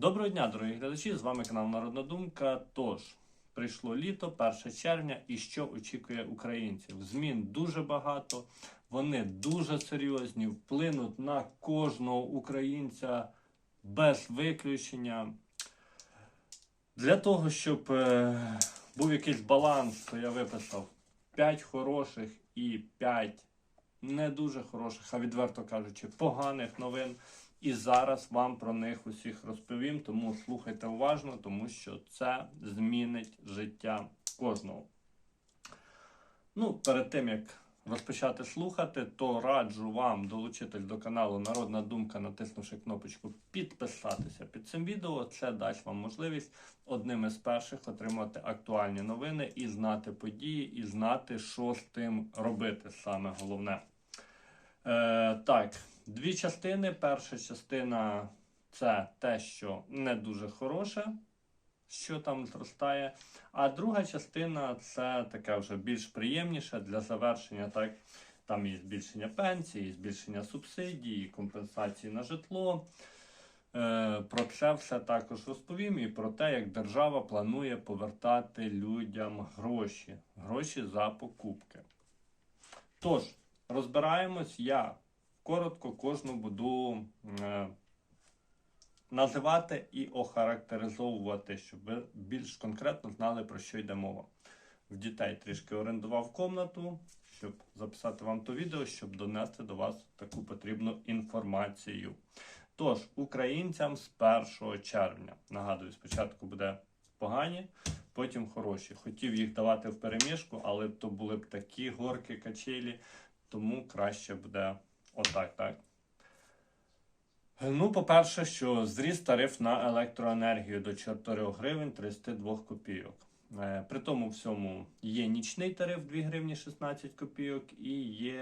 Доброго дня, дорогі глядачі! З вами канал Народна Думка. Тож, прийшло літо, 1 червня, і що очікує українців? Змін дуже багато, вони дуже серйозні, вплинуть на кожного українця без виключення. Для того, щоб е, був якийсь баланс, то я виписав 5 хороших і 5 не дуже хороших, а відверто кажучи, поганих новин. І зараз вам про них усіх розповім, тому слухайте уважно, тому що це змінить життя кожного. Ну, перед тим як розпочати слухати, то раджу вам долучитись до каналу Народна Думка, натиснувши кнопочку підписатися під цим відео. Це дасть вам можливість одним із перших отримати актуальні новини і знати події, і знати, що з тим робити, саме головне. Е, так, дві частини. Перша частина це те, що не дуже хороше, що там зростає. А друга частина це таке вже більш приємніше для завершення. Так, там і збільшення пенсії, збільшення субсидій, компенсації на житло. Е, Про це все також розповім і про те, як держава планує повертати людям гроші, гроші за покупки. Тож, розбираємось, я коротко кожну буду е, називати і охарактеризовувати, щоб ви більш конкретно знали, про що йде мова. В дітей трішки орендував комнату, щоб записати вам то відео, щоб донести до вас таку потрібну інформацію. Тож, українцям з 1 червня, нагадую, спочатку буде погані, потім хороші. Хотів їх давати в переміжку, але то були б такі горки качелі, тому краще буде отак, так. Ну, по-перше, що зріс тариф на електроенергію до 4 гривень 32 копійок. Е, При тому всьому є нічний тариф 2 гривні 16 копійок і є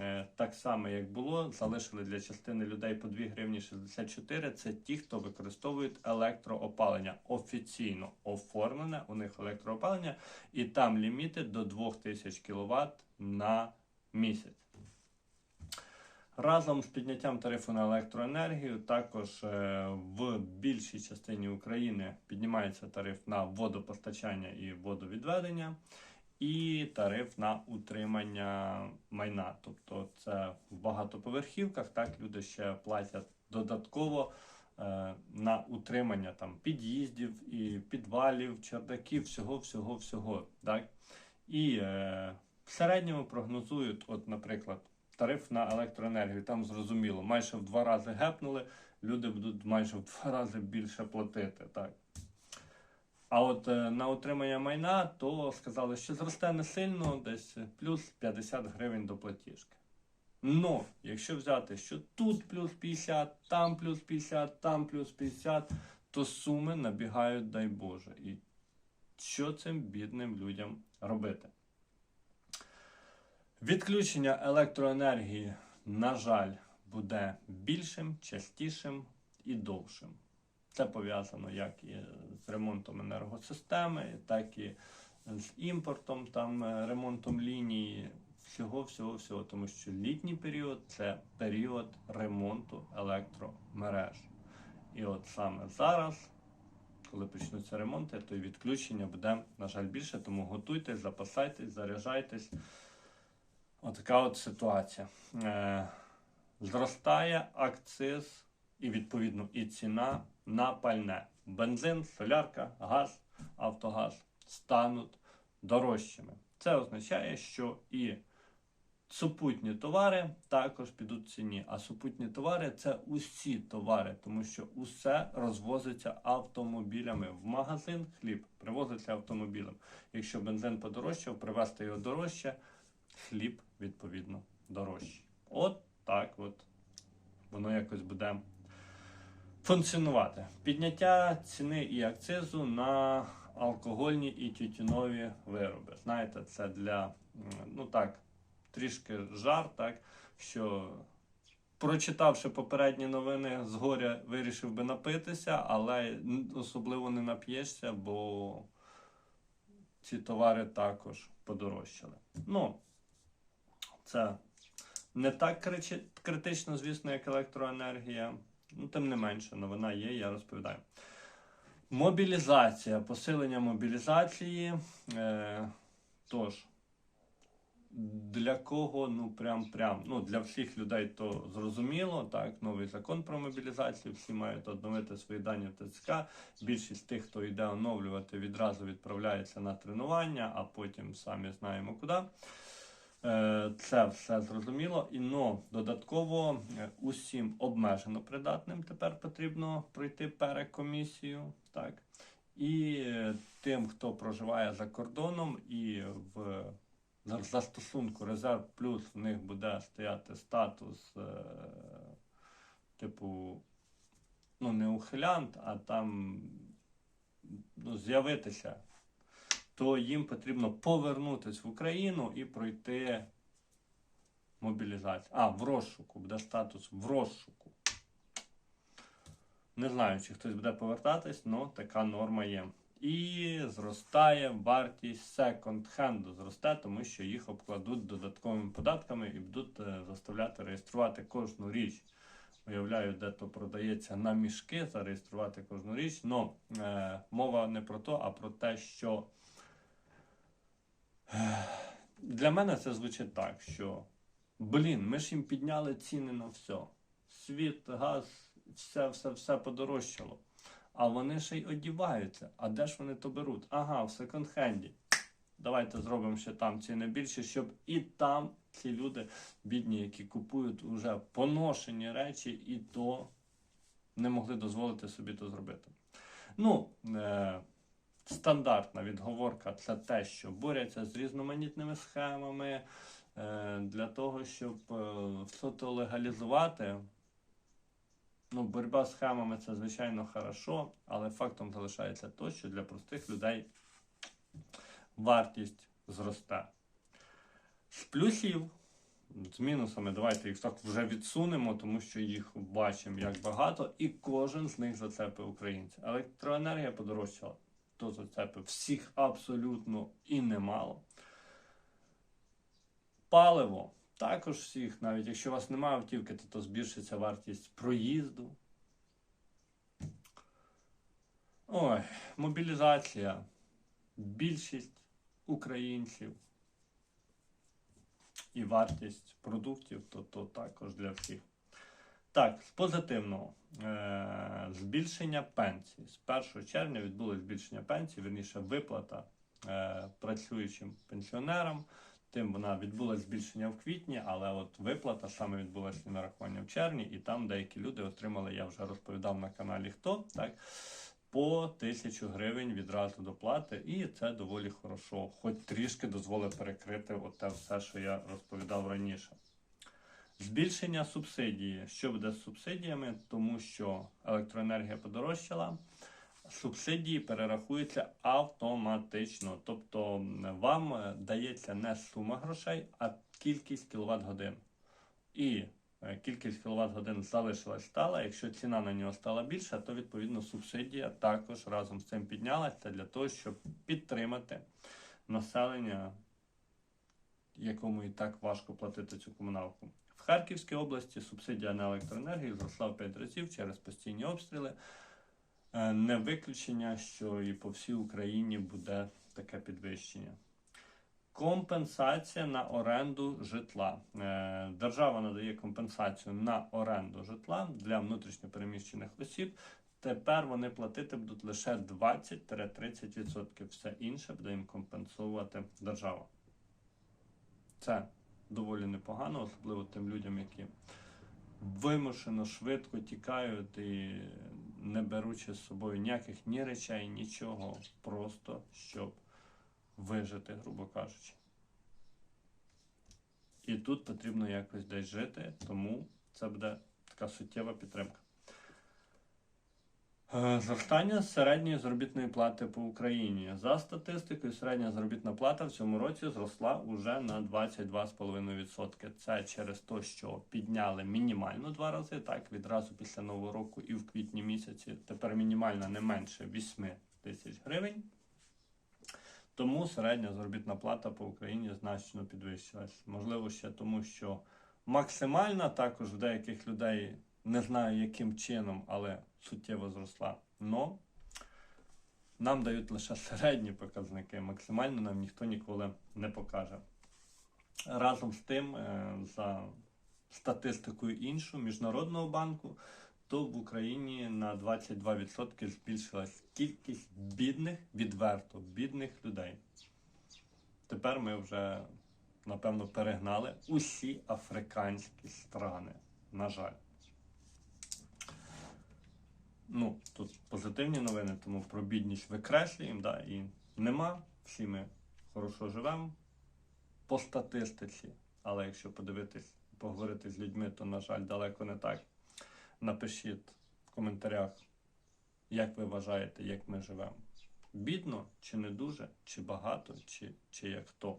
е, так само, як було, залишили для частини людей по 2 гривні 64. Це ті, хто використовують електроопалення. Офіційно оформлене у них електроопалення, і там ліміти до 2000 кВт на місяць. Разом з підняттям тарифу на електроенергію, також е, в більшій частині України піднімається тариф на водопостачання і водовідведення, і тариф на утримання майна. Тобто це в багатоповерхівках, так люди ще платять додатково е, на утримання там під'їздів і підвалів, чердаків, всього, всього? І е, в середньому прогнозують, от, наприклад тариф на електроенергію. Там зрозуміло, майже в два рази гепнули, люди будуть майже в два рази більше платити. Так. А от е, на утримання майна, то сказали, що зросте не сильно, десь плюс 50 гривень до платіжки. Ну, якщо взяти, що тут плюс 50, там плюс 50, там плюс 50, то суми набігають, дай Боже. І що цим бідним людям робити? Відключення електроенергії, на жаль, буде більшим, частішим і довшим. Це пов'язано як і з ремонтом енергосистеми, так і з імпортом, там, е, ремонтом лінії, всього, всього, всього. Тому що літній період це період ремонту електромереж. І от саме зараз, коли почнуться ремонти, то і відключення буде, на жаль, більше. Тому готуйтесь, запасайтесь, заряджайтесь. Отака от ситуація. Е, Зростає акциз і, відповідно, і ціна на пальне. Бензин, солярка, газ, автогаз стануть дорожчими. Це означає, що і супутні товари також підуть в ціні. А супутні товари це усі товари, тому що усе розвозиться автомобілями. В магазин хліб привозиться автомобілем. Якщо бензин подорожчав, привезти його дорожче хліб, відповідно, дорожчий. От так от воно якось буде функціонувати. Підняття ціни і акцизу на алкогольні і тютюнові вироби. Знаєте, це для, ну так, трішки жар, так, що. Прочитавши попередні новини, згоря вирішив би напитися, але особливо не нап'єшся, бо ці товари також подорожчали. Ну, це не так критично, звісно, як електроенергія. Ну, тим не менше, новина є, я розповідаю. Мобілізація, посилення мобілізації. Е, тож, для кого, ну прям прям, ну для всіх людей то зрозуміло, так, новий закон про мобілізацію, всі мають оновити свої дані ТЦК. Більшість тих, хто йде оновлювати, відразу відправляється на тренування, а потім самі знаємо куди. Е, Це все зрозуміло. І но додатково е, усім обмежено придатним тепер потрібно пройти перекомісію. Так. І е, тим, хто проживає за кордоном і в застосунку резерв плюс в них буде стояти статус, типу, ну, не ухилянт, а там ну, з'явитися, то їм потрібно повернутися в Україну і пройти мобілізацію. А, в розшуку, буде статус в розшуку. Не знаю, чи хтось буде повертатись, але така норма є. І зростає вартість секонд-хенду. Зросте, тому що їх обкладуть додатковими податками і будуть е, заставляти реєструвати кожну річ. Уявляю, де то продається на мішки, зареєструвати кожну річ. Но е, мова не про то, а про те, що для мене це звучить так, що блін, ми ж їм підняли ціни на все. Світ, газ, все, все, все подорожчало. А вони ще й одіваються. А де ж вони то беруть? Ага, в секонд-хенді. Давайте зробимо ще там ціни більше, щоб і там ці люди, бідні, які купують уже поношені речі, і то не могли дозволити собі то зробити. Ну, е- стандартна відговорка це те, що борються з різноманітними схемами е- для того, щоб е- все то легалізувати. Ну, боротьба з схемами це звичайно хорошо, але фактом залишається то, що для простих людей вартість зросте. З плюсів, з мінусами, давайте їх так вже відсунемо, тому що їх бачимо як багато, і кожен з них зацепив українця. Електроенергія подорожчала, то зацепив всіх абсолютно і немало. Паливо. Також всіх, навіть якщо у вас немає автівки, то, то збільшиться вартість проїзду. Ой, мобілізація. Більшість українців і вартість продуктів, то, то також для всіх. Так, з позитивного. Е- збільшення пенсій. З 1 червня відбулось збільшення пенсій, верніше виплата е- працюючим пенсіонерам. Тим вона відбулася збільшення в квітні, але от виплата саме відбулася на нарахування в червні, і там деякі люди отримали, я вже розповідав на каналі хто, так, по тисячу гривень відразу доплати, і це доволі хорошо, хоч трішки дозволить перекрити от те все, що я розповідав раніше. Збільшення субсидії. Що буде з субсидіями? Тому що електроенергія подорожчала субсидії перерахуються автоматично. Тобто вам е, дається не сума грошей, а кількість кіловат годин. І е, кількість кіловат годин залишилась стала. Якщо ціна на нього стала більша, то відповідно субсидія також разом з цим піднялася для того, щоб підтримати населення, якому і так важко платити цю комуналку. Харківській області субсидія на електроенергію зросла в 5 разів через постійні обстріли. Е, Не виключення, що і по всій Україні буде таке підвищення. Компенсація на оренду житла. Е, Держава надає компенсацію на оренду житла для внутрішньопереміщених осіб. Тепер вони платити будуть лише 20-30%. Все інше буде їм компенсувати держава. Це доволі непогано, особливо тим людям, які вимушено швидко тікають і не беручи з собою ніяких ні речей, нічого, просто щоб вижити, грубо кажучи. І тут потрібно якось десь жити, тому це буде така суттєва підтримка. Е, Зростання середньої заробітної плати по Україні. За статистикою, середня заробітна плата в цьому році зросла уже на 22,5%. Це через те, що підняли мінімальну два рази, так, відразу після Нового року і в квітні місяці. Тепер мінімальна не менше 8 тисяч гривень. Тому середня заробітна плата по Україні значно підвищилась. Можливо, ще тому, що максимальна також в деяких людей Не знаю, яким чином, але суттєво зросла. Но нам дають лише середні показники. Максимально нам ніхто ніколи не покаже. Разом з тим, е, за статистикою іншу Міжнародного банку, то в Україні на 22% збільшилась кількість бідних, відверто бідних людей. Тепер ми вже, напевно, перегнали усі африканські страни. На жаль. Ну, тут позитивні новини, тому про бідність викреслюємо, да, і нема. Всі ми хорошо живемо по статистиці. Але якщо подивитись, поговорити з людьми, то, на жаль, далеко не так. Напишіть в коментарях, як ви вважаєте, як ми живемо. Бідно чи не дуже, чи багато, чи, чи як хто.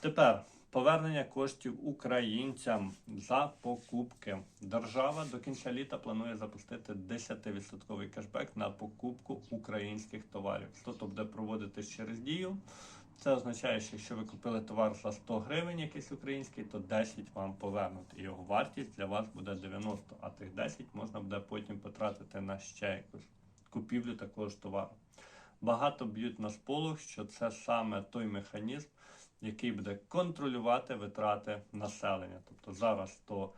Тепер повернення коштів українцям за покупки. Держава до кінця літа планує запустити 10% кешбек на покупку українських товарів. Тобто буде проводитись через дію. Це означає, що якщо ви купили товар за 100 гривень, якийсь український, то 10 вам повернуть. І його вартість для вас буде 90, а тих 10 можна буде потім потратити на ще якусь купівлю такого ж товару. Багато б'ють на сполох, що це саме той механізм, який буде контролювати витрати населення. Тобто зараз то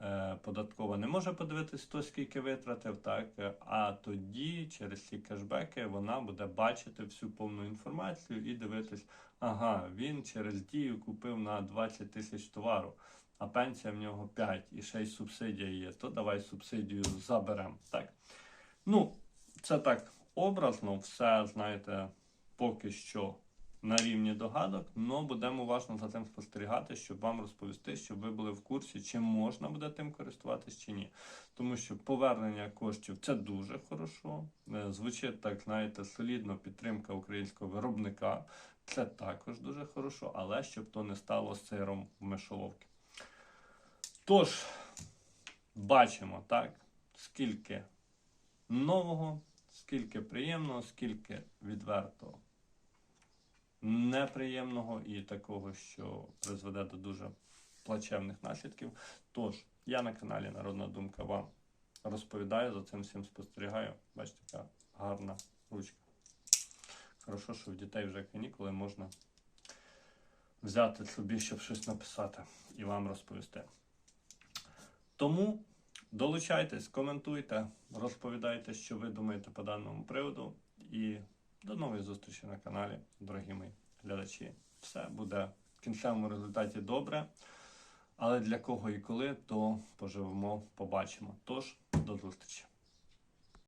е, податкова не може подивитись, хто скільки витратив, так а тоді через ці кешбеки вона буде бачити всю повну інформацію і дивитись, ага, він через дію купив на 20 тисяч товару, а пенсія в нього 5 і ще й субсидія є, то давай субсидію заберемо. Так. Ну, це так образно, все, знаєте, поки що на рівні догадок, але будемо уважно за цим спостерігати, щоб вам розповісти, щоб ви були в курсі, чи можна буде тим користуватись чи ні. Тому що повернення коштів це дуже хорошо. Е, Звучить так, знаєте, солідно підтримка українського виробника. Це також дуже хорошо, але щоб то не стало сиром в мишоловки. Тож, бачимо, так, скільки нового, скільки приємного, скільки відверто неприємного і такого, що призведе до дуже плачевних наслідків. Тож, я на каналі Народна Думка вам розповідаю, за цим всім спостерігаю. Бачите, яка гарна ручка. Хорошо, що в дітей вже канікули можна взяти собі, щоб щось написати і вам розповісти. Тому долучайтесь, коментуйте, розповідайте, що ви думаєте по даному приводу. І до нової зустрічі на каналі, дорогі мої глядачі. Все буде в кінцевому результаті добре. Але для кого і коли, то поживемо, побачимо. Тож, до зустрічі!